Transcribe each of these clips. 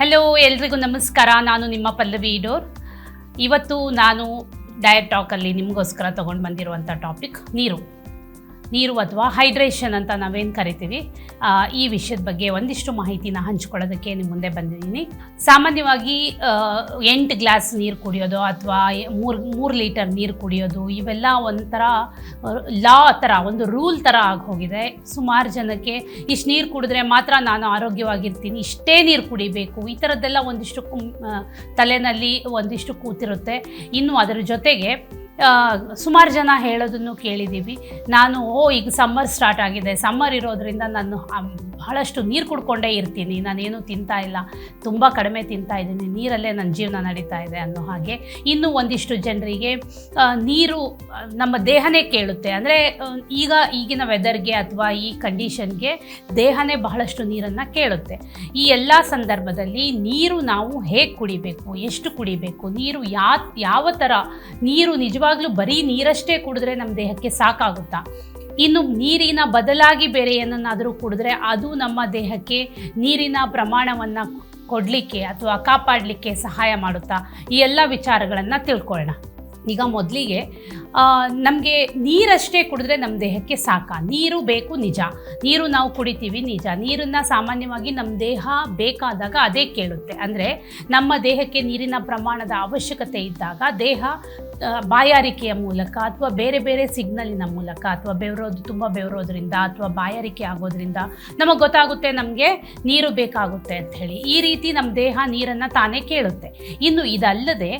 Hello ಎಲ್ರಿಗೂ ನಮಸ್ಕಾರ. ನಾನು ನಿಮ್ಮ ಪಲ್ಲವಿ ಇಡೋರ್ ಇವತ್ತು ನಾನು ಡಯಟ್ ಟಾಕಲ್ಲಿ ನಿಮಗೋಸ್ಕರ ತೊಗೊಂಡು ಬಂದಿರುವಂಥ ಟಾಪಿಕ್ ನೀರು. ನೀರು ಅಥವಾ ಹೈಡ್ರೇಷನ್ ಅಂತ ನಾವೇನು ಕರಿತೀವಿ ಈ ವಿಷಯದ ಬಗ್ಗೆ ಒಂದಿಷ್ಟು ಮಾಹಿತಿನ ಹಂಚ್ಕೊಳ್ಳೋದಕ್ಕೆ ನಿಮ್ಮ ಮುಂದೆ ಬಂದಿದ್ದೀನಿ. ಸಾಮಾನ್ಯವಾಗಿ ಎಂಟು ಗ್ಲಾಸ್ ನೀರು ಕುಡಿಯೋದು ಅಥವಾ ಮೂರು ಮೂರು ಲೀಟರ್ ನೀರು ಕುಡಿಯೋದು, ಇವೆಲ್ಲ ಒಂಥರ ಲಾ ಥರ ಒಂದು ರೂಲ್ ಥರ ಆಗೋಗಿದೆ ಸುಮಾರು ಜನಕ್ಕೆ ಇಷ್ಟು ನೀರು ಕುಡಿದ್ರೆ ಮಾತ್ರ ನಾನು ಆರೋಗ್ಯವಾಗಿರ್ತೀನಿ, ಇಷ್ಟೇ ನೀರು ಕುಡಿಬೇಕು, ಈ ಥರದ್ದೆಲ್ಲ ಒಂದಿಷ್ಟು ತಲೆನಲ್ಲಿ ಒಂದಿಷ್ಟು ಕೂತಿರುತ್ತೆ. ಇನ್ನು ಅದರ ಜೊತೆಗೆ ಸುಮಾರು ಜನ ಹೇಳೋದನ್ನು ಕೇಳಿದ್ದೀವಿ ನಾನು, ಓ, ಈಗ ಸಮ್ಮರ್ ಸ್ಟಾರ್ಟ್ ಆಗಿದೆ. ಸಮ್ಮರ್ ಇರೋದ್ರಿಂದ ನಾನು ಬಹಳಷ್ಟು ನೀರು ಕುಡ್ಕೊಂಡೇ ಇರ್ತೀನಿ. ನಾನೇನು ತಿಂತಾ ಇಲ್ಲ. ತುಂಬ ಕಡಿಮೆ ತಿಂತಾ ಇದ್ದೀನಿ. ನೀರಲ್ಲೇ ನನ್ನ ಜೀವನ ನಡೀತಾ ಇದೆ ಅನ್ನೋ ಹಾಗೆ. ಇನ್ನೂ ಒಂದಿಷ್ಟು ಜನರಿಗೆ ನೀರು ನಮ್ಮ ದೇಹನೇ ಕೇಳುತ್ತೆ. ಅಂದರೆ ಈಗ ಈಗಿನ ವೆದರ್ಗೆ ಅಥವಾ ಈ ಕಂಡೀಷನ್ಗೆ ದೇಹನೇ ಬಹಳಷ್ಟು ನೀರನ್ನು ಕೇಳುತ್ತೆ. ಈ ಎಲ್ಲ ಸಂದರ್ಭದಲ್ಲಿ ನೀರು ನಾವು ಹೇಗೆ ಕುಡಿಬೇಕು? ಎಷ್ಟು ಕುಡಿಬೇಕು? ನೀರು ಯಾ ಯಾವ ಥರ ನೀರು ನಿಜವಾಗ್ಲೂ ಬರೀ ನೀರಷ್ಟೇ ಕುಡಿದ್ರೆ ನಮ್ಮ ದೇಹಕ್ಕೆ ಸಾಕಾಗುತ್ತಾ? ಇನ್ನು ನೀರಿನ ಬದಲಾಗಿ ಬೇರೆ ಏನನ್ನಾದರೂ ಕುಡಿದ್ರೆ ಅದು ನಮ್ಮ ದೇಹಕ್ಕೆ ನೀರಿನ ಪ್ರಮಾಣವನ್ನು ಕೊಡಲಿಕ್ಕೆ ಅಥವಾ ಕಾಪಾಡಲಿಕ್ಕೆ ಸಹಾಯ ಮಾಡುತ್ತಾ? ಈ ಎಲ್ಲ ವಿಚಾರಗಳನ್ನು ತಿಳ್ಕೊಳ್ಳೋಣ. ಈಗ ಮೊದಲಿಗೆ ನಮಗೆ ನೀರಷ್ಟೇ ಕುಡಿದ್ರೆ ನಮ್ಮ ದೇಹಕ್ಕೆ ಸಾಕ? ನೀರು ಬೇಕು ನಿಜ. ನೀರು ನಾವು ಕುಡಿತೀವಿ ನಿಜ. ನೀರನ್ನು ಸಾಮಾನ್ಯವಾಗಿ ನಮ್ಮ ದೇಹ ಬೇಕಾದಾಗ ಅದೇ ಕೇಳುತ್ತೆ. ಅಂದರೆ ನಮ್ಮ ದೇಹಕ್ಕೆ ನೀರಿನ ಪ್ರಮಾಣದ ಅವಶ್ಯಕತೆ ಇದ್ದಾಗ ದೇಹ ಬಾಯಾರಿಕೆಯ ಮೂಲಕ ಅಥವಾ ಬೇರೆ ಬೇರೆ ಸಿಗ್ನಲಿನ ಮೂಲಕ ಅಥವಾ ಬೆವರೋದು, ತುಂಬ ಬೆವರೋದ್ರಿಂದ ಅಥವಾ ಬಾಯಾರಿಕೆ ಆಗೋದ್ರಿಂದ ನಮಗೆ ಗೊತ್ತಾಗುತ್ತೆ, ನಮಗೆ ನೀರು ಬೇಕಾಗುತ್ತೆ ಅಂತ ಹೇಳಿ. ಈ ರೀತಿ ನಮ್ಮ ದೇಹ ನೀರನ್ನು ತಾನೇ ಕೇಳುತ್ತೆ. ಇನ್ನು ಇದಲ್ಲದೆ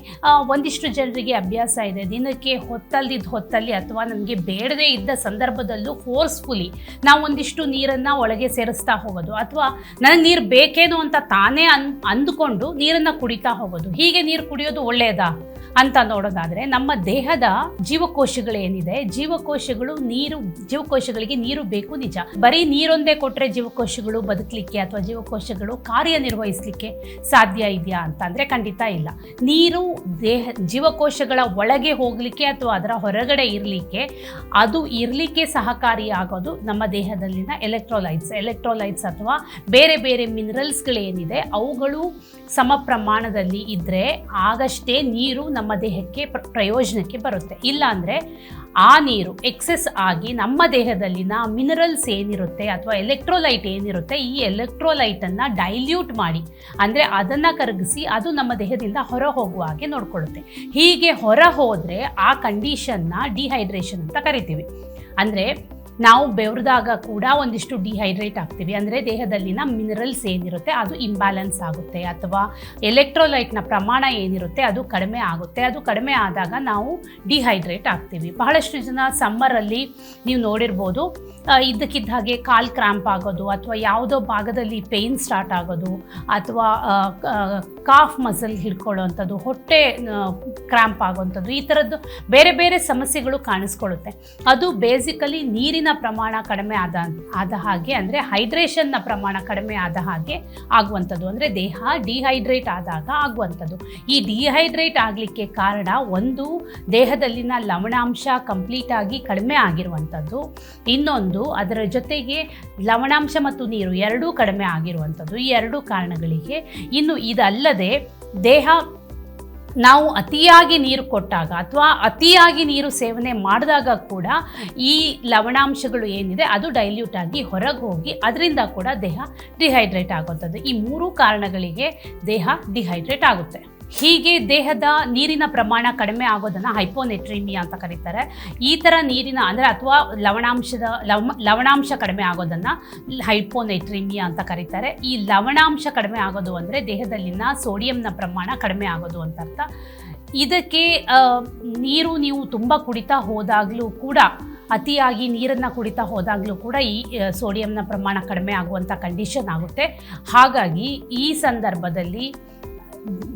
ಒಂದಿಷ್ಟು ಜನರಿಗೆ ಅಭ್ಯಾಸ ಇದೆ. ದಿನಕ್ಕೆ ಹೊತ್ತಲ್ದಿದ್ದ ಹೊತ್ತಲ್ಲಿ ಅಥವಾ ನಮಗೆ ಬೇಡದೇ ಇದ್ದ ಸಂದರ್ಭದಲ್ಲೂ ಫೋರ್ಸ್ಫುಲಿ ನಾವು ಒಂದಿಷ್ಟು ನೀರನ್ನು ಒಳಗೆ ಸೇರಿಸ್ತಾ ಹೋಗೋದು. ಅಥವಾ ನನಗೆ ನೀರು ಬೇಕೇನೋ ಅಂತ ತಾನೇ ಅನ್, ಅಂದುಕೊಂಡು ನೀರನ್ನು ಕುಡಿತಾ ಹೋಗೋದು. ಹೀಗೆ ನೀರು ಕುಡಿಯೋದು ಒಳ್ಳೆಯದಾ ಅಂತ ನೋಡೋದಾದ್ರೆ ನಮ್ಮ ದೇಹದ ಜೀವಕೋಶಗಳೇನಿದೆ ಜೀವಕೋಶಗಳು ನೀರು, ಜೀವಕೋಶಗಳಿಗೆ ನೀರು ಬೇಕು ನಿಜ. ಬರೀ ನೀರೊಂದೇ ಕೊಟ್ಟರೆ ಜೀವಕೋಶಗಳು ಬದುಕಲಿಕ್ಕೆ ಅಥವಾ ಜೀವಕೋಶಗಳು ಕಾರ್ಯನಿರ್ವಹಿಸಲಿಕ್ಕೆ ಸಾಧ್ಯ ಇದೆಯಾ ಅಂತಂದ್ರೆ ಖಂಡಿತ ಇಲ್ಲ. ನೀರು ದೇಹ, ಜೀವಕೋಶಗಳ ಒಳಗೆ ಹೋಗಲಿಕ್ಕೆ ಅಥವಾ ಅದರ ಹೊರಗಡೆ ಇರಲಿಕ್ಕೆ ಅದು ಇರಲಿಕ್ಕೆ ಸಹಕಾರಿಯಾಗೋದು ನಮ್ಮ ದೇಹದಲ್ಲಿನ ಎಲೆಕ್ಟ್ರೋಲೈಟ್ಸ್ ಎಲೆಕ್ಟ್ರೋಲೈಟ್ಸ್ ಅಥವಾ ಬೇರೆ ಬೇರೆ ಮಿನರಲ್ಸ್ಗಳೇನಿದೆ ಅವುಗಳು ಸಮ ಪ್ರಮಾಣದಲ್ಲಿ ಇದ್ದರೆ ಆಗಷ್ಟೇ ನೀರು ನಮ್ಮ ದೇಹಕ್ಕೆ ಪ್ರ- ಪ್ರಯೋಜನಕ್ಕೆ ಬರುತ್ತೆ. ಇಲ್ಲಾಂದರೆ ಆ ನೀರು ಎಕ್ಸೆಸ್ ಆಗಿ ನಮ್ಮ ದೇಹದಲ್ಲಿನ ಮಿನರಲ್ಸ್ ಏನಿರುತ್ತೆ ಅಥವಾ ಎಲೆಕ್ಟ್ರೋಲೈಟ್ ಏನಿರುತ್ತೆ ಈ ಎಲೆಕ್ಟ್ರೋಲೈಟನ್ನು ಡೈಲ್ಯೂಟ್ ಮಾಡಿ, ಅಂದರೆ ಅದನ್ನು ಕರಗಿಸಿ ಅದು ನಮ್ಮ ದೇಹದಿಂದ ಹೊರ ಹೋಗುವ ಹಾಗೆ ನೋಡ್ಕೊಳ್ಳುತ್ತೆ. ಹೀಗೆ ಹೊರ ಹೋದರೆ ಆ ಕಂಡೀಷನ್ನ ಡಿಹೈಡ್ರೇಷನ್ ಅಂತ ಕರಿತೀವಿ. ಅಂದರೆ ನಾವು ಬೆವರಿದಾಗ ಕೂಡ ಒಂದಿಷ್ಟು ಡಿಹೈಡ್ರೇಟ್ ಆಗ್ತೀವಿ ಅಂದರೆ ದೇಹದಲ್ಲಿನ ಮಿನರಲ್ಸ್ ಏನಿರುತ್ತೆ ಅದು ಇಂಬ್ಯಾಲೆನ್ಸ್ ಆಗುತ್ತೆ. ಅಥವಾ ಎಲೆಕ್ಟ್ರೋಲೈಟ್ನ ಪ್ರಮಾಣ ಏನಿರುತ್ತೆ ಅದು ಕಡಿಮೆ ಆಗುತ್ತೆ. ಅದು ಕಡಿಮೆ ಆದಾಗ ನಾವು ಡಿಹೈಡ್ರೇಟ್ ಆಗ್ತೀವಿ ಬಹಳಷ್ಟು ಜನ ಸಮ್ಮರಲ್ಲಿ ನೀವು ನೋಡಿರ್ಬೋದು ಇದ್ದಕ್ಕಿದ್ದ ಹಾಗೆ ಕಾಲ್ ಕ್ರಾಂಪ್ ಆಗೋದು, ಅಥವಾ ಯಾವುದೋ ಭಾಗದಲ್ಲಿ ಪೇಯ್ನ್ ಸ್ಟಾರ್ಟ್ ಆಗೋದು, ಅಥವಾ ಕಾಫ್ ಮಸಲ್ ಹಿಡ್ಕೊಳ್ಳೋವಂಥದ್ದು, ಹೊಟ್ಟೆ ಕ್ರಾಂಪ್ ಆಗೋವಂಥದ್ದು, ಈ ಥರದ್ದು ಬೇರೆ ಬೇರೆ ಸಮಸ್ಯೆಗಳು ಕಾಣಿಸ್ಕೊಳ್ಳುತ್ತೆ. ಅದು ಬೇಸಿಕಲಿ ನೀರಿನ ಪ್ರಮಾಣ ಕಡಿಮೆ ಆದ ಆದ ಹಾಗೆ ಅಂದರೆ ಹೈಡ್ರೇಷನ್ನ ಪ್ರಮಾಣ ಕಡಿಮೆ ಆದ ಹಾಗೆ ಆಗುವಂಥದ್ದು. ಅಂದರೆ ದೇಹ ಡಿಹೈಡ್ರೇಟ್ ಆದಾಗ ಆಗುವಂಥದ್ದು. ಈ ಡಿಹೈಡ್ರೇಟ್ ಆಗಲಿಕ್ಕೆ ಕಾರಣ ಒಂದು, ದೇಹದಲ್ಲಿನ ಲವಣಾಂಶ ಕಂಪ್ಲೀಟ್ ಆಗಿ ಕಡಿಮೆ ಆಗಿರುವಂಥದ್ದು. ಇನ್ನೊಂದು, ಅದರ ಜೊತೆಗೆ ಲವಣಾಂಶ ಮತ್ತು ನೀರು ಎರಡೂ ಕಡಿಮೆ ಆಗಿರುವಂಥದ್ದು. ಈ ಎರಡೂ ಕಾರಣಗಳಿಗೆ ಇನ್ನು ಇದಲ್ಲದೆ ದೇಹ ನಾವು ಅತಿಯಾಗಿ ನೀರು ಕೊಟ್ಟಾಗ ಅಥವಾ ಅತಿಯಾಗಿ ನೀರು ಸೇವನೆ ಮಾಡಿದಾಗ ಕೂಡ ಈ ಲವಣಾಂಶಗಳು ಏನಿದೆ ಅದು ಡೈಲ್ಯೂಟ್ ಆಗಿ ಹೊರಗೆ ಹೋಗಿ ಅದರಿಂದ ಕೂಡ ದೇಹ ಡಿಹೈಡ್ರೇಟ್ ಆಗುವಂಥದ್ದು. ಈ ಮೂರು ಕಾರಣಗಳಿಗೆ ದೇಹ ಡಿಹೈಡ್ರೇಟ್ ಆಗುತ್ತೆ. ಹೀಗೆ ದೇಹದ ನೀರಿನ ಪ್ರಮಾಣ ಕಡಿಮೆ ಆಗೋದನ್ನು ಹೈಪೋನೆಟ್ರೀಮಿಯಾ ಅಂತ ಕರೀತಾರೆ. ಈ ಥರ ನೀರಿನ ಅಂದರೆ ಅಥವಾ ಲವಣಾಂಶದ ಲವ ಲವಣಾಂಶ ಕಡಿಮೆ ಆಗೋದನ್ನು ಹೈಪೋನೆಟ್ರೀಮಿಯಾ ಅಂತ ಕರೀತಾರೆ. ಈ ಲವಣಾಂಶ ಕಡಿಮೆ ಆಗೋದು ಅಂದರೆ ದೇಹದಲ್ಲಿನ ಸೋಡಿಯಂನ ಪ್ರಮಾಣ ಕಡಿಮೆ ಆಗೋದು ಅಂತ ಅರ್ಥ. ಇದಕ್ಕೆ ನೀರು ನೀವು ತುಂಬ ಕುಡಿತಾ ಹೋದಾಗಲೂ ಕೂಡ, ಅತಿಯಾಗಿ ನೀರನ್ನು ಕುಡಿತಾ ಹೋದಾಗಲೂ ಕೂಡ ಈ ಸೋಡಿಯಂನ ಪ್ರಮಾಣ ಕಡಿಮೆ ಆಗುವಂಥ ಕಂಡೀಷನ್ ಆಗುತ್ತೆ. ಹಾಗಾಗಿ ಈ ಸಂದರ್ಭದಲ್ಲಿ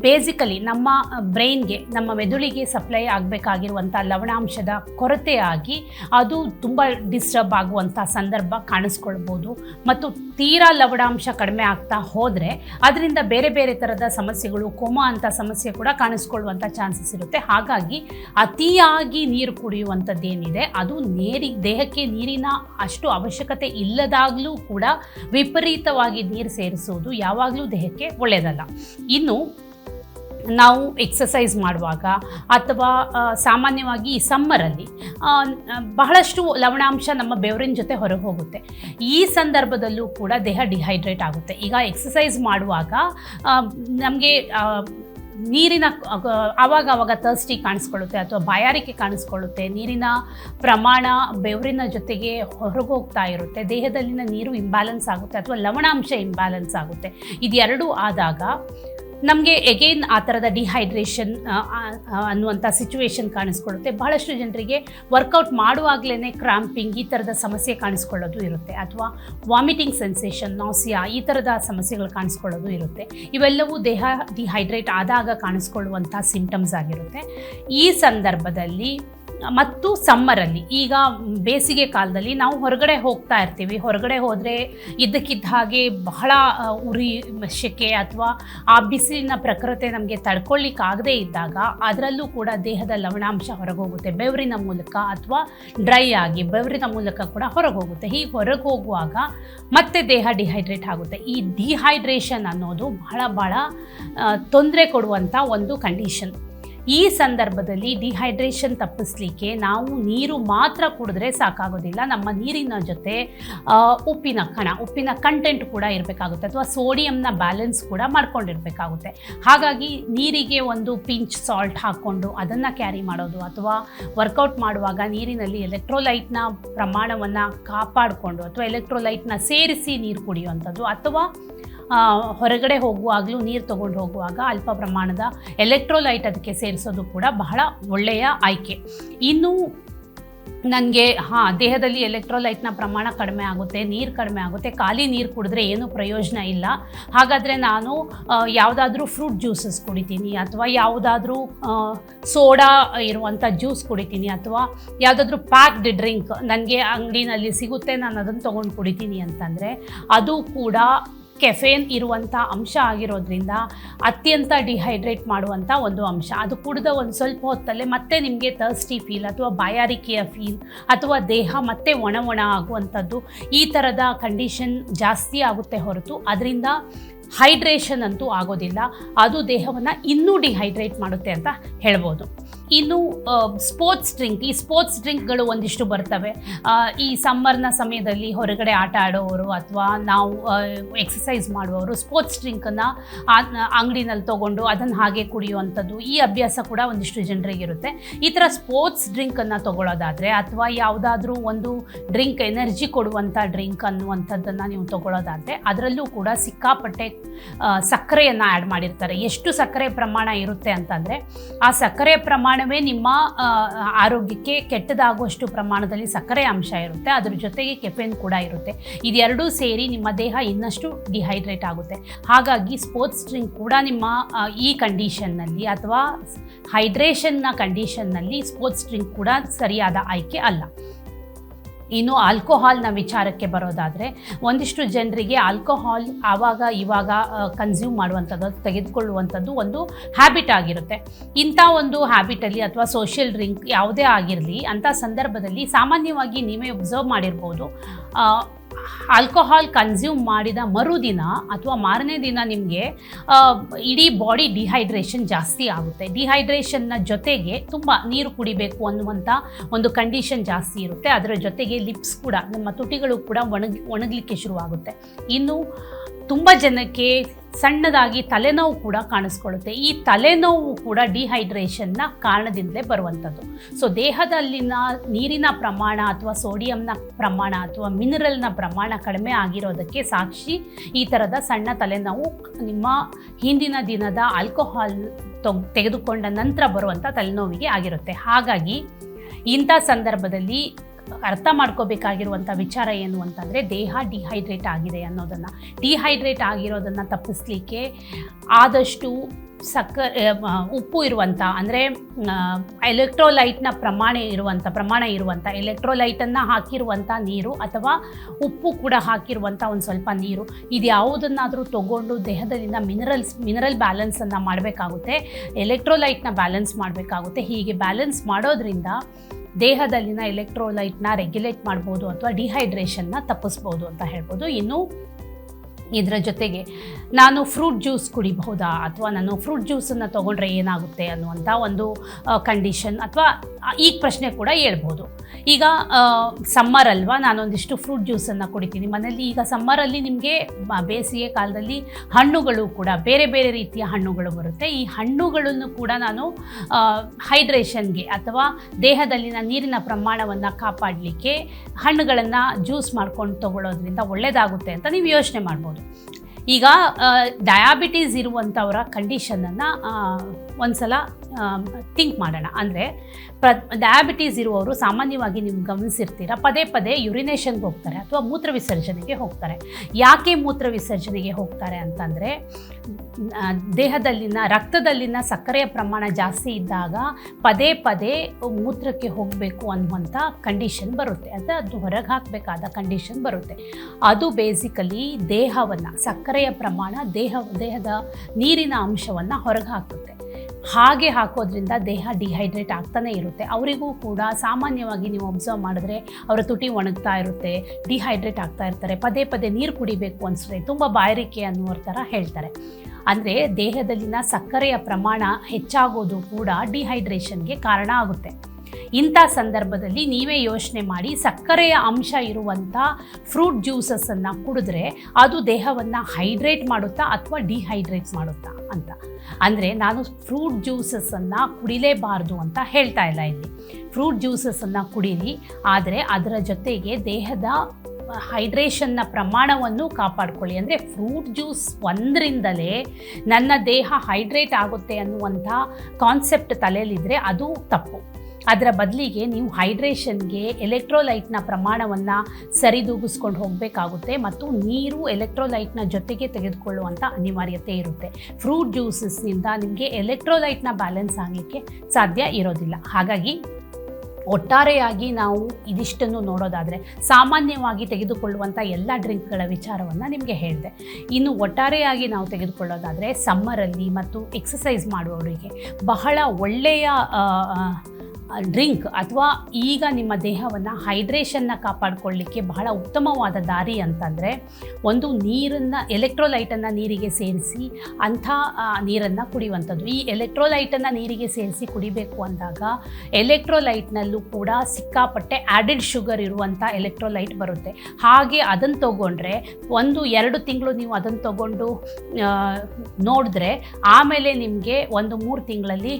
ಬೇಸಿಕಲಿ ನಮ್ಮ ಬ್ರೈನ್ಗೆ ನಮ್ಮ ಮೆದುಳಿಗೆ ಸಪ್ಲೈ ಆಗಬೇಕಾಗಿರುವಂಥ ಲವಣಾಂಶದ ಕೊರತೆಯಾಗಿ ಅದು ತುಂಬ ಡಿಸ್ಟರ್ಬ್ ಆಗುವಂಥ ಸಂದರ್ಭ ಕಾಣಿಸ್ಕೊಳ್ಬೋದು. ಮತ್ತು ತೀರಾ ಲವಣಾಂಶ ಕಡಿಮೆ ಆಗ್ತಾ ಹೋದರೆ ಅದರಿಂದ ಬೇರೆ ಬೇರೆ ಥರದ ಸಮಸ್ಯೆಗಳು, ಕೋಮಾ ಅಂತ ಸಮಸ್ಯೆ ಕೂಡ ಕಾಣಿಸ್ಕೊಳ್ಳುವಂಥ ಚಾನ್ಸಸ್ ಇರುತ್ತೆ. ಹಾಗಾಗಿ ಅತಿಯಾಗಿ ನೀರು ಕುಡಿಯುವಂಥದ್ದೇನಿದೆ, ಅದು ನೀರಿ, ದೇಹಕ್ಕೆ ನೀರಿನ ಅಷ್ಟು ಅವಶ್ಯಕತೆ ಇಲ್ಲದಾಗಲೂ ಕೂಡ ವಿಪರೀತವಾಗಿ ನೀರು ಸೇರಿಸುವುದು ಯಾವಾಗಲೂ ದೇಹಕ್ಕೆ ಒಳ್ಳೆಯದಲ್ಲ. ಇನ್ನು ನಾವು ಎಕ್ಸಸೈಸ್ ಮಾಡುವಾಗ ಅಥವಾ ಸಾಮಾನ್ಯವಾಗಿ ಸಮ್ಮರಲ್ಲಿ ಬಹಳಷ್ಟು ಲವಣಾಂಶ ನಮ್ಮ ಬೆವರಿನ ಜೊತೆ ಹೊರಗೆ ಹೋಗುತ್ತೆ ಈ ಸಂದರ್ಭದಲ್ಲೂ ಕೂಡ ದೇಹ ಡಿಹೈಡ್ರೇಟ್ ಆಗುತ್ತೆ. ಈಗ ಎಕ್ಸಸೈಸ್ ಮಾಡುವಾಗ ನಮಗೆ ನೀರಿನ ಆವಾಗ ಆವಾಗ ತರ್ಸ್ಟಿ ಕಾಣಿಸ್ಕೊಳ್ಳುತ್ತೆ ಅಥವಾ ಬಾಯಾರಿಕೆ ಕಾಣಿಸ್ಕೊಳ್ಳುತ್ತೆ. ನೀರಿನ ಪ್ರಮಾಣ ಬೆವರಿನ ಜೊತೆಗೆ ಹೊರಗೋಗ್ತಾ ಇರುತ್ತೆ. ದೇಹದಲ್ಲಿನ ನೀರು ಇಂಬ್ಯಾಲೆನ್ಸ್ ಆಗುತ್ತೆ ಅಥವಾ ಲವಣಾಂಶ ಇಂಬ್ಯಾಲೆನ್ಸ್ ಆಗುತ್ತೆ. ಇದೆರಡೂ ಆದಾಗ ನಮಗೆ ಎಗೇನ್ ಆ ಥರದ ಡಿಹೈಡ್ರೇಷನ್ ಅನ್ನುವಂಥ ಸಿಚುವೇಶನ್ ಕಾಣಿಸ್ಕೊಳ್ಳುತ್ತೆ. ಬಹಳಷ್ಟು ಜನರಿಗೆ ವರ್ಕೌಟ್ ಮಾಡುವಾಗಲೇ ಕ್ರಾಂಪಿಂಗ್ ಈ ಥರದ ಸಮಸ್ಯೆ ಕಾಣಿಸ್ಕೊಳ್ಳೋದು ಇರುತ್ತೆ. ಅಥವಾ ವಾಮಿಟಿಂಗ್ ಸೆನ್ಸೇಷನ್ ನಾಸಿಯಾ ಈ ಥರದ ಸಮಸ್ಯೆಗಳು ಕಾಣಿಸ್ಕೊಳ್ಳೋದು ಇರುತ್ತೆ. ಇವೆಲ್ಲವೂ ದೇಹ ಡಿಹೈಡ್ರೇಟ್ ಆದಾಗ ಕಾಣಿಸ್ಕೊಳ್ಳುವಂಥ ಸಿಂಪ್ಟಮ್ಸ್ ಆಗಿರುತ್ತೆ. ಈ ಸಂದರ್ಭದಲ್ಲಿ ಮತ್ತು ಸಮ್ಮರಲ್ಲಿ ಈಗ ಬೇಸಿಗೆ ಕಾಲದಲ್ಲಿ ನಾವು ಹೊರಗಡೆ ಹೋಗ್ತಾ ಇರ್ತೀವಿ. ಹೊರಗಡೆ ಹೋದರೆ ಇದ್ದಕ್ಕಿದ್ದ ಹಾಗೆ ಬಹಳ ಉರಿ ಸೆಕೆ ಅಥವಾ ಆ ಬಿಸಿಲಿನ ಪ್ರಕೃತಿ ನಮಗೆ ತಡ್ಕೊಳ್ಳಿಕ್ಕಾಗದೇ ಇದ್ದಾಗ ಅದರಲ್ಲೂ ಕೂಡ ದೇಹದ ಲವಣಾಂಶ ಹೊರಗೋಗುತ್ತೆ. ಬೆವರಿನ ಮೂಲಕ ಅಥವಾ ಡ್ರೈ ಆಗಿ ಬೆವರಿನ ಮೂಲಕ ಕೂಡ ಹೊರಗೆ ಹೋಗುತ್ತೆ ಹೀಗೆ ಹೊರಗೆ ಹೋಗುವಾಗ ಮತ್ತೆ ದೇಹ ಡಿಹೈಡ್ರೇಟ್ ಆಗುತ್ತೆ. ಈ ಡಿಹೈಡ್ರೇಷನ್ ಅನ್ನೋದು ಬಹಳ ಬಹಳ ತೊಂದರೆ ಕೊಡುವಂಥ ಒಂದು ಕಂಡೀಷನ್. ಈ ಸಂದರ್ಭದಲ್ಲಿ ಡಿಹೈಡ್ರೇಷನ್ ತಪ್ಪಿಸ್ಲಿಕ್ಕೆ ನಾವು ನೀರು ಮಾತ್ರ ಕುಡಿದ್ರೆ ಸಾಕಾಗೋದಿಲ್ಲ. ನಮ್ಮ ನೀರಿನ ಜೊತೆ ಉಪ್ಪಿನ ಕಣ, ಉಪ್ಪಿನ ಕಂಟೆಂಟ್ ಕೂಡ ಇರಬೇಕಾಗುತ್ತೆ. ಅಥವಾ ಸೋಡಿಯಂನ ಬ್ಯಾಲೆನ್ಸ್ ಕೂಡ ಮಾಡ್ಕೊಂಡಿರಬೇಕಾಗುತ್ತೆ. ಹಾಗಾಗಿ ನೀರಿಗೆ ಒಂದು ಪಿಂಚ್ ಸಾಲ್ಟ್ ಹಾಕ್ಕೊಂಡು ಅದನ್ನು ಕ್ಯಾರಿ ಮಾಡೋದು ಅಥವಾ ವರ್ಕೌಟ್ ಮಾಡುವಾಗ ನೀರಿನಲ್ಲಿ ಎಲೆಕ್ಟ್ರೋಲೈಟ್ನ ಪ್ರಮಾಣವನ್ನು ಕಾಪಾಡಿಕೊಂಡು ಅಥವಾ ಎಲೆಕ್ಟ್ರೋಲೈಟ್ನ ಸೇರಿಸಿ ನೀರು ಕುಡಿಯುವಂಥದ್ದು ಅಥವಾ ಹೊರಗಡೆ ಹೋಗುವಾಗಲೂ, ನೀರು ತೊಗೊಂಡು ಹೋಗುವಾಗ ಅಲ್ಪ ಪ್ರಮಾಣದ ಎಲೆಕ್ಟ್ರೋಲೈಟ್ ಅದಕ್ಕೆ ಸೇರಿಸೋದು ಕೂಡ ಬಹಳ ಒಳ್ಳೆಯ ಆಯ್ಕೆ. ಇನ್ನು ನನಗೆ, ಹಾಂ, ದೇಹದಲ್ಲಿ ಎಲೆಕ್ಟ್ರೋಲೈಟ್ನ ಪ್ರಮಾಣ ಕಡಿಮೆ ಆಗುತ್ತೆ, ನೀರು ಕಡಿಮೆ ಆಗುತ್ತೆ, ಖಾಲಿ ನೀರು ಕುಡಿದ್ರೆ ಏನೂ ಪ್ರಯೋಜನ ಇಲ್ಲ. ಹಾಗಾದರೆ ನಾನು ಯಾವುದಾದ್ರೂ ಫ್ರೂಟ್ ಜ್ಯೂಸಸ್ ಕುಡಿತೀನಿ ಅಥವಾ ಯಾವುದಾದ್ರೂ ಸೋಡಾ ಇರುವಂಥ ಜ್ಯೂಸ್ ಕುಡಿತೀನಿ ಅಥವಾ ಯಾವುದಾದ್ರೂ ಪ್ಯಾಕ್ಡ್ ಡ್ರಿಂಕ್ ನನಗೆ ಅಂಗಡಿನಲ್ಲಿ ಸಿಗುತ್ತೆ, ನಾನು ಅದನ್ನು ತೊಗೊಂಡು ಕುಡಿತೀನಿ ಅಂತಂದರೆ, ಅದು ಕೂಡ ಕೆಫೇನ್ ಇರುವಂಥ ಅಂಶ ಆಗಿರೋದ್ರಿಂದ ಅತ್ಯಂತ ಡಿಹೈಡ್ರೇಟ್ ಮಾಡುವಂಥ ಒಂದು ಅಂಶ. ಅದು ಕುಡಿದ ಒಂದು ಸ್ವಲ್ಪ ಹೊತ್ತಲ್ಲೇ ಮತ್ತೆ ನಿಮಗೆ ತರ್ಸ್ಟಿ ಫೀಲ್ ಅಥವಾ ಬಾಯಾರಿಕೆಯ ಫೀಲ್ ಅಥವಾ ದೇಹ ಮತ್ತೆ ಒಣ ಒಣ ಆಗುವಂಥದ್ದು ಈ ಥರದ ಕಂಡೀಷನ್ ಜಾಸ್ತಿ ಆಗುತ್ತೆ ಹೊರತು. ಅದರಿಂದ ಹೈಡ್ರೇಷನ್ ಅಂತೂ ಆಗೋದಿಲ್ಲ. ಅದು ದೇಹವನ್ನು ಇನ್ನೂ ಡಿಹೈಡ್ರೇಟ್ ಮಾಡುತ್ತೆ ಅಂತ ಹೇಳ್ಬೋದು. ಇನ್ನು ಸ್ಪೋರ್ಟ್ಸ್ ಡ್ರಿಂಕ್ ಈ ಸ್ಪೋರ್ಟ್ಸ್ ಡ್ರಿಂಕ್ಗಳು ಒಂದಿಷ್ಟು ಬರ್ತವೆ. ಈ ಸಮ್ಮರ್ನ ಸಮಯದಲ್ಲಿ ಹೊರಗಡೆ ಆಟ ಆಡೋವರು ಅಥವಾ ನಾವು ಎಕ್ಸಸೈಸ್ ಮಾಡುವವರು ಸ್ಪೋರ್ಟ್ಸ್ ಡ್ರಿಂಕನ್ನು ಅಂಗಡಿನಲ್ಲಿ ತೊಗೊಂಡು ಅದನ್ನು ಹಾಗೆ ಕುಡಿಯುವಂಥದ್ದು ಈ ಅಭ್ಯಾಸ ಕೂಡ ಒಂದಿಷ್ಟು ಜನರಿಗಿರುತ್ತೆ ಈ ಥರ ಸ್ಪೋರ್ಟ್ಸ್ ಡ್ರಿಂಕನ್ನು ತೊಗೊಳ್ಳೋದಾದರೆ ಅಥವಾ ಯಾವುದಾದ್ರೂ ಒಂದು ಡ್ರಿಂಕ್ ಎನರ್ಜಿ ಕೊಡುವಂಥ ಡ್ರಿಂಕ್ ಅನ್ನುವಂಥದ್ದನ್ನು ನೀವು ತೊಗೊಳ್ಳೋದಾದರೆ ಅದರಲ್ಲೂ ಕೂಡ ಸಿಕ್ಕಾಪಟ್ಟೆ ಸಕ್ಕರೆಯನ್ನು ಆ್ಯಡ್ ಮಾಡಿರ್ತಾರೆ. ಎಷ್ಟು ಸಕ್ಕರೆ ಪ್ರಮಾಣ ಇರುತ್ತೆ ಅಂತಂದರೆ ಆ ಸಕ್ಕರೆ ಪ್ರಮಾಣವೇ ನಿಮ್ಮ ಆರೋಗ್ಯಕ್ಕೆ ಕೆಟ್ಟದಾಗುವಷ್ಟು ಪ್ರಮಾಣದಲ್ಲಿ ಸಕ್ಕರೆ ಅಂಶ ಇರುತ್ತೆ. ಅದರ ಜೊತೆಗೆ ಕೆಫೆನ್ ಕೂಡ ಇರುತ್ತೆ. ಇದೆರಡೂ ಸೇರಿ ನಿಮ್ಮ ದೇಹ ಇನ್ನಷ್ಟು ಡಿಹೈಡ್ರೇಟ್ ಆಗುತ್ತೆ. ಹಾಗಾಗಿ ಸ್ಪೋರ್ಟ್ಸ್ ಡ್ರಿಂಕ್ ಕೂಡ ನಿಮ್ಮ ಈ ಕಂಡೀಷನ್ನಲ್ಲಿ ಅಥವಾ ಹೈಡ್ರೇಷನ್ನ ಕಂಡೀಷನ್ನಲ್ಲಿ ಸ್ಪೋರ್ಟ್ಸ್ ಡ್ರಿಂಕ್ ಕೂಡ ಸರಿಯಾದ ಆಯ್ಕೆ ಅಲ್ಲ. ಇನ್ನು ಆಲ್ಕೋಹಾಲ್ನ ವಿಚಾರಕ್ಕೆ ಬರೋದಾದರೆ ಒಂದಿಷ್ಟು ಜನರಿಗೆ ಆಲ್ಕೋಹಾಲ್ ಆವಾಗ ಇವಾಗ ಕನ್ಸ್ಯೂಮ್ ಮಾಡುವಂಥದ್ದು ತೆಗೆದುಕೊಳ್ಳುವಂಥದ್ದು ಒಂದು ಹ್ಯಾಬಿಟ್ ಆಗಿರುತ್ತೆ. ಇಂಥ ಒಂದು ಹ್ಯಾಬಿಟಲ್ಲಿ ಅಥವಾ ಸೋಷಿಯಲ್ ಡ್ರಿಂಕ್ ಯಾವುದೇ ಆಗಿರಲಿ, ಅಂಥ ಸಂದರ್ಭದಲ್ಲಿ ಸಾಮಾನ್ಯವಾಗಿ ನೀವೇ ಒಬ್ಸರ್ವ್ ಮಾಡಿರ್ಬೋದು. ಆಲ್ಕೋಹಾಲ್ ಕನ್ಸ್ಯೂಮ್ ಮಾಡಿದ ಮರುದಿನ ಅಥವಾ ಮಾರನೇ ದಿನ ನಿಮಗೆ ಇಡೀ ಬಾಡಿ ಡಿಹೈಡ್ರೇಷನ್ ಜಾಸ್ತಿ ಆಗುತ್ತೆ. ಡಿಹೈಡ್ರೇಷನ್ನ ಜೊತೆಗೆ ತುಂಬ ನೀರು ಕುಡಿಬೇಕು ಅನ್ನುವಂಥ ಒಂದು ಕಂಡೀಷನ್ ಜಾಸ್ತಿ ಇರುತ್ತೆ. ಅದರ ಜೊತೆಗೆ ಲಿಪ್ಸ್ ಕೂಡ, ನಮ್ಮ ತುಟಿಗಳು ಕೂಡ ಒಣಗಿ, ಒಣಗಲಿಕ್ಕೆ ಶುರುವಾಗುತ್ತೆ. ಇನ್ನು ತುಂಬ ಜನಕ್ಕೆ ಸಣ್ಣದಾಗಿ ತಲೆನೋವು ಕೂಡ ಕಾಣಿಸ್ಕೊಳ್ಳುತ್ತೆ. ಈ ತಲೆನೋವು ಕೂಡ ಡಿಹೈಡ್ರೇಷನ್ನ ಕಾರಣದಿಂದಲೇ ಬರುವಂಥದ್ದು. ಸೊ ದೇಹದಲ್ಲಿನ ನೀರಿನ ಪ್ರಮಾಣ ಅಥವಾ ಸೋಡಿಯಂನ ಪ್ರಮಾಣ ಅಥವಾ ಮಿನರಲ್ನ ಪ್ರಮಾಣ ಕಡಿಮೆ ಆಗಿರೋದಕ್ಕೆ ಸಾಕ್ಷಿ ಈ ಥರದ ಸಣ್ಣ ತಲೆನೋವು ನಿಮ್ಮ ಹಿಂದಿನ ದಿನದ ಆಲ್ಕೋಹಾಲ್ ತೊಗ್ ತೆಗೆದುಕೊಂಡ ನಂತರ ಬರುವಂಥ ತಲೆನೋವಿಗೆ ಆಗಿರುತ್ತೆ. ಹಾಗಾಗಿ ಇಂಥ ಸಂದರ್ಭದಲ್ಲಿ ಅರ್ಥ ಮಾಡ್ಕೋಬೇಕಾಗಿರುವಂಥ ವಿಚಾರ ಏನು ಅಂತಂದರೆ ದೇಹ ಡಿಹೈಡ್ರೇಟ್ ಆಗಿದೆ ಅನ್ನೋದನ್ನು. ಡಿಹೈಡ್ರೇಟ್ ಆಗಿರೋದನ್ನು ತಪ್ಪಿಸ್ಲಿಕ್ಕೆ ಆದಷ್ಟು ಸಕ್ಕ ಉಪ್ಪು ಇರುವಂಥ, ಅಂದರೆ ಎಲೆಕ್ಟ್ರೋಲೈಟ್ನ ಪ್ರಮಾಣ ಇರುವಂಥ ಪ್ರಮಾಣ ಇರುವಂಥ ಎಲೆಕ್ಟ್ರೋಲೈಟನ್ನು ಹಾಕಿರುವಂಥ ನೀರು ಅಥವಾ ಉಪ್ಪು ಕೂಡ ಹಾಕಿರುವಂಥ ಒಂದು ಸ್ವಲ್ಪ ನೀರು. ಇದು ಯಾವುದನ್ನಾದರೂ ತಗೊಂಡು ದೇಹದಲ್ಲಿನ ಮಿನರಲ್ಸ್ ಮಿನರಲ್ ಬ್ಯಾಲೆನ್ಸನ್ನು ಮಾಡಬೇಕಾಗುತ್ತೆ. ಎಲೆಕ್ಟ್ರೋಲೈಟ್ನ ಬ್ಯಾಲೆನ್ಸ್ ಮಾಡಬೇಕಾಗುತ್ತೆ. ಹೀಗೆ ಬ್ಯಾಲೆನ್ಸ್ ಮಾಡೋದ್ರಿಂದ ದೇಹದಲ್ಲಿನ ಎಲೆಕ್ಟ್ರೋಲೈಟ್ನ ರೆಗ್ಯುಲೇಟ್ ಮಾಡ್ಬೋದು ಅಥವಾ ಡಿಹೈಡ್ರೇಷನ್ನ ತಪ್ಪಿಸ್ಬೋದು ಅಂತ ಹೇಳ್ಬೋದು. ಇನ್ನು ಇದರ ಜೊತೆಗೆ ನಾನು ಫ್ರೂಟ್ ಜ್ಯೂಸ್ ಕುಡಿಬಹುದಾ? ಅಥವಾ ನಾನು ಫ್ರೂಟ್ ಜ್ಯೂಸನ್ನು ತೊಗೊಂಡ್ರೆ ಏನಾಗುತ್ತೆ ಅನ್ನುವಂಥ ಒಂದು ಕಂಡೀಷನ್ ಅಥವಾ ಈ ಪ್ರಶ್ನೆ ಕೂಡ ಹೇಳ್ಬೋದು. ಈಗ ಸಮ್ಮರ್ ಅಲ್ವಾ? ನಾನೊಂದಿಷ್ಟು ಫ್ರೂಟ್ ಜ್ಯೂಸನ್ನು ಕುಡಿತೀನಿ. ಮನೆಯಲ್ಲಿ ಈಗ ಸಮ್ಮರಲ್ಲಿ ನಿಮಗೆ ಬೇಸಿಗೆ ಕಾಲದಲ್ಲಿ ಹಣ್ಣುಗಳು ಕೂಡ, ಬೇರೆ ಬೇರೆ ರೀತಿಯ ಹಣ್ಣುಗಳು ಬರುತ್ತೆ. ಈ ಹಣ್ಣುಗಳನ್ನು ಕೂಡ ನಾನು ಹೈಡ್ರೇಷನ್ಗೆ ಅಥವಾ ದೇಹದಲ್ಲಿನ ನೀರಿನ ಪ್ರಮಾಣವನ್ನು ಕಾಪಾಡಲಿಕ್ಕೆ ಹಣ್ಣುಗಳನ್ನು ಜ್ಯೂಸ್ ಮಾಡ್ಕೊಂಡು ತಗೊಳ್ಳೋದ್ರಿಂದ ಒಳ್ಳೆಯದಾಗುತ್ತೆ ಅಂತ ನೀವು ಯೋಚನೆ ಮಾಡ್ಬೋದು. ಈಗ ಡಯಾಬಿಟೀಸ್ ಇರುವಂಥವರ ಕಂಡೀಷನನ್ನು ಒಂದು ಸಲ ಥಿಂಕ್ ಮಾಡೋಣ. ಅಂದರೆ ಪ್ರ ಡಯಾಬಿಟೀಸ್ ಇರುವವರು ಸಾಮಾನ್ಯವಾಗಿ ನೀವು ಗಮನಿಸಿರ್ತೀರ, ಪದೇ ಪದೇ ಯುರಿನೇಷನ್ಗೆ ಹೋಗ್ತಾರೆ ಅಥವಾ ಮೂತ್ರ ವಿಸರ್ಜನೆಗೆ ಹೋಗ್ತಾರೆ. ಯಾಕೆ ಮೂತ್ರ ವಿಸರ್ಜನೆಗೆ ಹೋಗ್ತಾರೆ ಅಂತಂದರೆ ದೇಹದಲ್ಲಿನ, ರಕ್ತದಲ್ಲಿನ ಸಕ್ಕರೆಯ ಪ್ರಮಾಣ ಜಾಸ್ತಿ ಇದ್ದಾಗ ಪದೇ ಪದೇ ಮೂತ್ರಕ್ಕೆ ಹೋಗಬೇಕು ಅನ್ನುವಂಥ ಕಂಡೀಷನ್ ಬರುತ್ತೆ. ಅಂದರೆ ಅದು ಹೊರಗೆ ಹಾಕಬೇಕಾದ ಕಂಡೀಷನ್ ಬರುತ್ತೆ. ಅದು ಬೇಸಿಕಲಿ ದೇಹವನ್ನು, ಸಕ್ಕರೆಯ ಪ್ರಮಾಣ ದೇಹ, ದೇಹದ ನೀರಿನ ಅಂಶವನ್ನು ಹೊರಗೆ ಹಾಕುತ್ತೆ. ಹಾಗೆ ಹಾಕೋದ್ರಿಂದ ದೇಹ ಡಿಹೈಡ್ರೇಟ್ ಆಗ್ತಾನೆ ಇರುತ್ತೆ. ಅವರಿಗೂ ಕೂಡ ಸಾಮಾನ್ಯವಾಗಿ ನೀವು ಅಬ್ಸರ್ವ್ ಮಾಡಿದ್ರೆ ಅವರ ತುಟಿ ಒಣಗ್ತಾ ಇರುತ್ತೆ ಡಿಹೈಡ್ರೇಟ್ ಆಗ್ತಾ ಇರ್ತಾರೆ, ಪದೇ ಪದೇ ನೀರು ಕುಡಿಬೇಕು ಅನಿಸ್ರೆ ತುಂಬ ಬಾಯಾರಿಕೆ ಅನ್ನುವ ಥರ ಹೇಳ್ತಾರೆ. ಅಂದರೆ ದೇಹದಲ್ಲಿನ ಸಕ್ಕರೆಯ ಪ್ರಮಾಣ ಹೆಚ್ಚಾಗೋದು ಕೂಡ ಡಿಹೈಡ್ರೇಷನ್ಗೆ ಕಾರಣ ಆಗುತ್ತೆ. ಇಂಥ ಸಂದರ್ಭದಲ್ಲಿ ನೀವೇ ಯೋಚನೆ ಮಾಡಿ ಸಕ್ಕರೆಯ ಅಂಶ ಇರುವಂಥ ಫ್ರೂಟ್ ಜ್ಯೂಸಸ್ಸನ್ನು ಕುಡಿದ್ರೆ ಅದು ದೇಹವನ್ನು ಹೈಡ್ರೇಟ್ ಮಾಡುತ್ತಾ ಅಥವಾ ಡಿಹೈಡ್ರೇಟ್ ಮಾಡುತ್ತಾ ಅಂತ. ಅಂದರೆ ನಾನು ಫ್ರೂಟ್ ಜ್ಯೂಸಸ್ಸನ್ನು ಕುಡಿಲೇಬಾರ್ದು ಅಂತ ಹೇಳ್ತಾ ಇಲ್ಲ ಇಲ್ಲಿ. ಫ್ರೂಟ್ ಜ್ಯೂಸಸ್ಸನ್ನು ಕುಡೀರಿ, ಆದರೆ ಅದರ ಜೊತೆಗೆ ದೇಹದ ಹೈಡ್ರೇಷನ್ನ ಪ್ರಮಾಣವನ್ನು ಕಾಪಾಡ್ಕೊಳ್ಳಿ. ಅಂದರೆ ಫ್ರೂಟ್ ಜ್ಯೂಸ್ ಒಂದರಿಂದಲೇ ನನ್ನ ದೇಹ ಹೈಡ್ರೇಟ್ ಆಗುತ್ತೆ ಅನ್ನುವಂಥ ಕಾನ್ಸೆಪ್ಟ್ ತಲೆಯಲ್ಲಿದ್ದರೆ ಅದು ತಪ್ಪು. ಅದರ ಬದಲಿಗೆ ನೀವು ಹೈಡ್ರೇಷನ್ಗೆ ಎಲೆಕ್ಟ್ರೋಲೈಟ್ನ ಪ್ರಮಾಣವನ್ನು ಸರಿದೂಗಿಸ್ಕೊಂಡು ಹೋಗಬೇಕಾಗುತ್ತೆ ಮತ್ತು ನೀರು ಎಲೆಕ್ಟ್ರೋಲೈಟ್ನ ಜೊತೆಗೆ ತೆಗೆದುಕೊಳ್ಳುವಂಥ ಅನಿವಾರ್ಯತೆ ಇರುತ್ತೆ. ಫ್ರೂಟ್ ಜ್ಯೂಸಸ್ನಿಂದ ನಿಮಗೆ ಎಲೆಕ್ಟ್ರೋಲೈಟ್ನ ಬ್ಯಾಲೆನ್ಸ್ ಆಗಲಿಕ್ಕೆ ಸಾಧ್ಯ ಇರೋದಿಲ್ಲ. ಹಾಗಾಗಿ ಒಟ್ಟಾರೆಯಾಗಿ ನಾವು ಇದಿಷ್ಟನ್ನು ನೋಡೋದಾದರೆ ಸಾಮಾನ್ಯವಾಗಿ ತೆಗೆದುಕೊಳ್ಳುವಂಥ ಎಲ್ಲ ಡ್ರಿಂಕ್ಗಳ ವಿಚಾರವನ್ನು ನಿಮಗೆ ಹೇಳಿದೆ. ಇನ್ನು ಒಟ್ಟಾರೆಯಾಗಿ ನಾವು ತೆಗೆದುಕೊಳ್ಳೋದಾದರೆ ಸಮ್ಮರಲ್ಲಿ ಮತ್ತು ಎಕ್ಸಸೈಸ್ ಮಾಡುವವರಿಗೆ ಬಹಳ ಒಳ್ಳೆಯ ಡ್ರಿಂಕ್ ಅಥವಾ ಈಗ ನಿಮ್ಮ ದೇಹವನ್ನು ಹೈಡ್ರೇಷನ್ನ ಕಾಪಾಡಿಕೊಳ್ಳಿಕ್ಕೆ ಬಹಳ ಉತ್ತಮವಾದ ದಾರಿ ಅಂತಂದರೆ ಒಂದು ನೀರನ್ನು ಎಲೆಕ್ಟ್ರೋಲೈಟನ್ನು ನೀರಿಗೆ ಸೇರಿಸಿ ಅಂಥ ನೀರನ್ನು ಕುಡಿಯುವಂಥದ್ದು. ಈ ಎಲೆಕ್ಟ್ರೋಲೈಟನ್ನು ನೀರಿಗೆ ಸೇರಿಸಿ ಕುಡಿಬೇಕು ಅಂದಾಗ ಎಲೆಕ್ಟ್ರೋಲೈಟ್ನಲ್ಲೂ ಕೂಡ ಸಿಕ್ಕಾಪಟ್ಟೆ ಆ್ಯಡೆಡ್ ಶುಗರ್ ಇರುವಂಥ ಎಲೆಕ್ಟ್ರೋಲೈಟ್ ಬರುತ್ತೆ. ಹಾಗೆ ಅದನ್ನು ತಗೊಂಡ್ರೆ ಒಂದು ಎರಡು ತಿಂಗಳು ನೀವು ಅದನ್ನು ತಗೊಂಡು ನೋಡಿದ್ರೆ ಆಮೇಲೆ ನಿಮಗೆ ಒಂದು ಮೂರು ತಿಂಗಳಲ್ಲಿ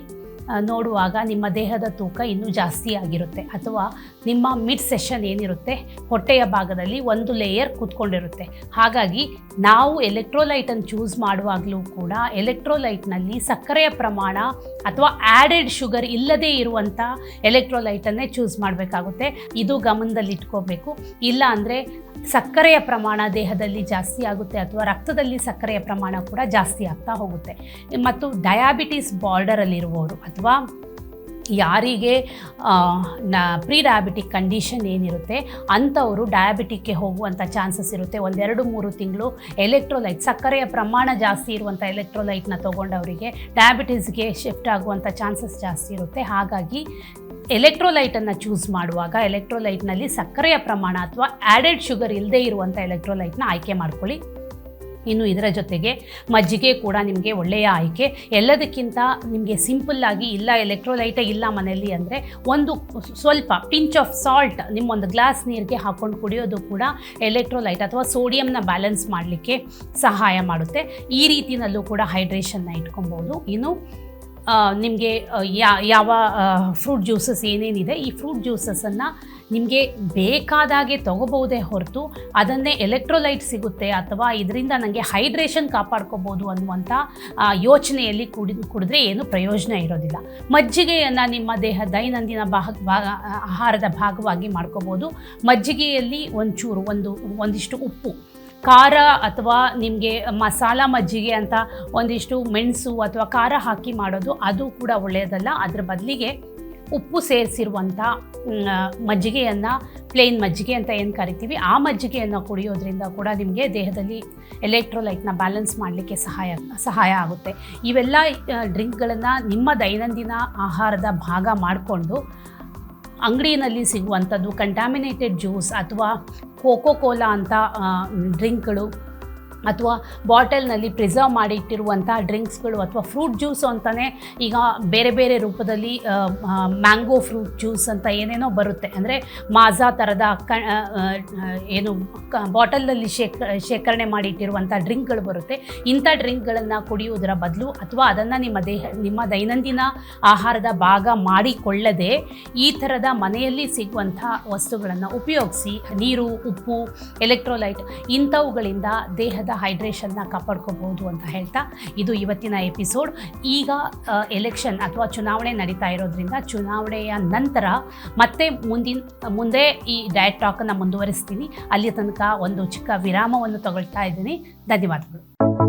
ನೋಡುವಾಗ ನಿಮ್ಮ ದೇಹದ ತೂಕ ಇನ್ನೂ ಜಾಸ್ತಿ ಆಗಿರುತ್ತೆ. ಅಥವಾ ನಿಮ್ಮ ಮಿಡ್ ಸೆಷನ್ ಏನಿರುತ್ತೆ, ಹೊಟ್ಟೆಯ ಭಾಗದಲ್ಲಿ ಒಂದು ಲೇಯರ್ ಕೂತ್ಕೊಂಡಿರುತ್ತೆ. ಹಾಗಾಗಿ ನಾವು ಎಲೆಕ್ಟ್ರೋಲೈಟನ್ನು ಚೂಸ್ ಮಾಡುವಾಗಲೂ ಕೂಡ ಎಲೆಕ್ಟ್ರೋಲೈಟ್ನಲ್ಲಿ ಸಕ್ಕರೆಯ ಪ್ರಮಾಣ ಅಥವಾ ಆ್ಯಡೆಡ್ ಶುಗರ್ ಇಲ್ಲದೇ ಇರುವಂಥ ಎಲೆಕ್ಟ್ರೋಲೈಟನ್ನೇ ಚೂಸ್ ಮಾಡಬೇಕಾಗುತ್ತೆ. ಇದು ಗಮನದಲ್ಲಿಟ್ಕೋಬೇಕು ಇಲ್ಲ ಅಂದರೆ ಸಕ್ಕರೆಯ ಪ್ರಮಾಣ ದೇಹದಲ್ಲಿ ಜಾಸ್ತಿ ಆಗುತ್ತೆ ಅಥವಾ ರಕ್ತದಲ್ಲಿ ಸಕ್ಕರೆಯ ಪ್ರಮಾಣ ಕೂಡ ಜಾಸ್ತಿ ಆಗ್ತಾ ಹೋಗುತ್ತೆ. ಮತ್ತು ಡಯಾಬಿಟಿಸ್ ಬಾರ್ಡರಲ್ಲಿರುವವರು ಅಥವಾ ಯಾರಿಗೆ ನ ಪ್ರೀ ಡಯಾಬಿಟಿಕ್ ಕಂಡೀಷನ್ ಏನಿರುತ್ತೆ, ಅಂಥವರು ಡಯಾಬಿಟಿಕ್ಗೆ ಹೋಗುವಂಥ ಚಾನ್ಸಸ್ ಇರುತ್ತೆ. ಒಂದೆರಡು, ಮೂರು ತಿಂಗಳು ಎಲೆಕ್ಟ್ರೋಲೈಟ್ ಸಕ್ಕರೆಯ ಪ್ರಮಾಣ ಜಾಸ್ತಿ ಇರುವಂಥ ಎಲೆಕ್ಟ್ರೋಲೈಟ್ನ ತೊಗೊಂಡವರಿಗೆ ಡಯಾಬಿಟೀಸ್ಗೆ ಶಿಫ್ಟ್ ಆಗುವಂಥ ಚಾನ್ಸಸ್ ಜಾಸ್ತಿ ಇರುತ್ತೆ. ಹಾಗಾಗಿ ಎಲೆಕ್ಟ್ರೋಲೈಟನ್ನು ಚೂಸ್ ಮಾಡುವಾಗ ಎಲೆಕ್ಟ್ರೋಲೈಟ್ನಲ್ಲಿ ಸಕ್ಕರೆಯ ಪ್ರಮಾಣ ಅಥವಾ ಆ್ಯಡೆಡ್ ಶುಗರ್ ಇಲ್ಲದೇ ಇರುವಂಥ ಎಲೆಕ್ಟ್ರೋಲೈಟ್ನ ಆಯ್ಕೆ ಮಾಡ್ಕೊಳ್ಳಿ. ಇನ್ನು ಇದರ ಜೊತೆಗೆ ಮಜ್ಜಿಗೆ ಕೂಡ ನಿಮಗೆ ಒಳ್ಳೆಯ ಆಯ್ಕೆ. ಎಲ್ಲದಕ್ಕಿಂತ ನಿಮಗೆ ಸಿಂಪಲ್ಲಾಗಿ ಇಲ್ಲ ಎಲೆಕ್ಟ್ರೋಲೈಟೇ ಇಲ್ಲ ಮನೆಯಲ್ಲಿ ಅಂದರೆ ಒಂದು ಸ್ವಲ್ಪ ಪಿಂಚ್ ಆಫ್ ಸಾಲ್ಟ್ ನಿಮ್ಮ ಒಂದು ಗ್ಲಾಸ್ ನೀರಿಗೆ ಹಾಕ್ಕೊಂಡು ಕುಡಿಯೋದು ಕೂಡ ಎಲೆಕ್ಟ್ರೋಲೈಟ್ ಅಥವಾ ಸೋಡಿಯಂನ ಬ್ಯಾಲೆನ್ಸ್ ಮಾಡಲಿಕ್ಕೆ ಸಹಾಯ ಮಾಡುತ್ತೆ. ಈ ರೀತಿಯಲ್ಲೂ ಕೂಡ ಹೈಡ್ರೇಷನ್ನ ಇಟ್ಕೊಬೋದು. ಇನ್ನು ನಿಮಗೆ ಯಾವ ಫ್ರೂಟ್ ಜ್ಯೂಸಸ್ ಏನೇನಿದೆ, ಈ ಫ್ರೂಟ್ ಜ್ಯೂಸಸನ್ನು ನಿಮಗೆ ಬೇಕಾದಾಗೆ ತಗೋಬಹುದೇ ಹೊರತು ಅದನ್ನೇ ಎಲೆಕ್ಟ್ರೋಲೈಟ್ ಸಿಗುತ್ತೆ ಅಥವಾ ಇದರಿಂದ ನನಗೆ ಹೈಡ್ರೇಷನ್ ಕಾಪಾಡ್ಕೋಬೋದು ಅನ್ನುವಂಥ ಯೋಚನೆಯಲ್ಲಿ ಕುಡಿ, ಕುಡಿದ್ರೆ ಏನು ಪ್ರಯೋಜನ ಇರೋದಿಲ್ಲ. ಮಜ್ಜಿಗೆಯನ್ನು ನಿಮ್ಮ ದೇಹ ದೈನಂದಿನ ಭಾಗ ಆಹಾರದ ಭಾಗವಾಗಿ ಮಾಡ್ಕೋಬೋದು ಮಜ್ಜಿಗೆಯಲ್ಲಿ ಒಂಚೂರು, ಒಂದು, ಒಂದಿಷ್ಟು ಉಪ್ಪು. ಖಾರ ಅಥವಾ ನಿಮಗೆ ಮಸಾಲ ಮಜ್ಜಿಗೆ ಅಂತ ಒಂದಿಷ್ಟು ಮೆಣಸು ಅಥವಾ ಖಾರ ಹಾಕಿ ಮಾಡೋದು ಅದು ಕೂಡ ಒಳ್ಳೆಯದಲ್ಲ. ಅದರ ಬದಲಿಗೆ ಉಪ್ಪು ಸೇರಿಸಿರುವಂಥ ಮಜ್ಜಿಗೆಯನ್ನು ಪ್ಲೇನ್ ಮಜ್ಜಿಗೆ ಅಂತ ಏನು ಕರಿತೀವಿ, ಆ ಮಜ್ಜಿಗೆಯನ್ನು ಕುಡಿಯೋದ್ರಿಂದ ಕೂಡ ನಿಮಗೆ ದೇಹದಲ್ಲಿ ಎಲೆಕ್ಟ್ರೋಲೈಟ್ನ ಬ್ಯಾಲೆನ್ಸ್ ಮಾಡಲಿಕ್ಕೆ ಸಹಾಯ ಸಹಾಯ ಆಗುತ್ತೆ. ಇವೆಲ್ಲ ಡ್ರಿಂಕ್ಗಳನ್ನು ನಿಮ್ಮ ದೈನಂದಿನ ಆಹಾರದ ಭಾಗ ಮಾಡಿಕೊಂಡು, ಅಂಗಡಿಯಲ್ಲಿ ಸಿಗುವಂಥದ್ದು ಕಂಟ್ಯಾಮಿನೇಟೆಡ್ ಜ್ಯೂಸ್ ಅಥವಾ ಕೋಕೋ ಕೋಲಾ ಅಂತ ಡ್ರಿಂಕ್ಗಳು ಅಥವಾ ಬಾಟಲ್ನಲ್ಲಿ ಪ್ರಿಸರ್ವ್ ಮಾಡಿ ಇಟ್ಟಿರುವಂಥ ಡ್ರಿಂಕ್ಸ್ಗಳು ಅಥವಾ ಫ್ರೂಟ್ ಜ್ಯೂಸ್ ಅಂತಲೇ ಈಗ ಬೇರೆ ಬೇರೆ ರೂಪದಲ್ಲಿ ಮ್ಯಾಂಗೋ ಫ್ರೂಟ್ ಜ್ಯೂಸ್ ಅಂತ ಏನೇನೋ ಬರುತ್ತೆ. ಅಂದರೆ ಮಾಝಾ ಥರದ ಕ ಏನು ಕ, ಬಾಟಲ್ನಲ್ಲಿ ಶೇಖ, ಶೇಖರಣೆ ಮಾಡಿ ಇಟ್ಟಿರುವಂಥ ಡ್ರಿಂಕ್ಗಳು ಬರುತ್ತೆ. ಇಂಥ ಡ್ರಿಂಕ್ಗಳನ್ನು ಕುಡಿಯುವುದರ ಬದಲು ಅಥವಾ ಅದನ್ನು ನಿಮ್ಮ ದೇಹ, ನಿಮ್ಮ ದೈನಂದಿನ ಆಹಾರದ ಭಾಗ ಮಾಡಿಕೊಳ್ಳದೆ ಈ ಥರದ ಮನೆಯಲ್ಲಿ ಸಿಗುವಂಥ ವಸ್ತುಗಳನ್ನು ಉಪಯೋಗಿಸಿ, ನೀರು, ಉಪ್ಪು, ಎಲೆಕ್ಟ್ರೋಲೈಟ್ ಇಂಥವುಗಳಿಂದ ದೇಹದ ಹೈಡ್ರೇಷನ್ನ ಕಾಪಾಡ್ಕೋಬಹುದು ಅಂತ ಹೇಳ್ತಾ ಇದು ಇವತ್ತಿನ ಎಪಿಸೋಡ್ ಈಗ ಎಲೆಕ್ಷನ್ ಅಥವಾ ಚುನಾವಣೆ ನಡೀತಾ ಇರೋದ್ರಿಂದ ಚುನಾವಣೆಯ ನಂತರ ಮತ್ತೆ ಮುಂದಿನ, ಮುಂದೆ ಈ ಡಯಟ್ ಟಾಕನ್ನು ಮುಂದುವರಿಸ್ತೀನಿ. ಅಲ್ಲಿ ತನಕ ಒಂದು ಚಿಕ್ಕ ವಿರಾಮವನ್ನು ತಗೊಳ್ತಾ ಇದ್ದೀನಿ. ಧನ್ಯವಾದಗಳು.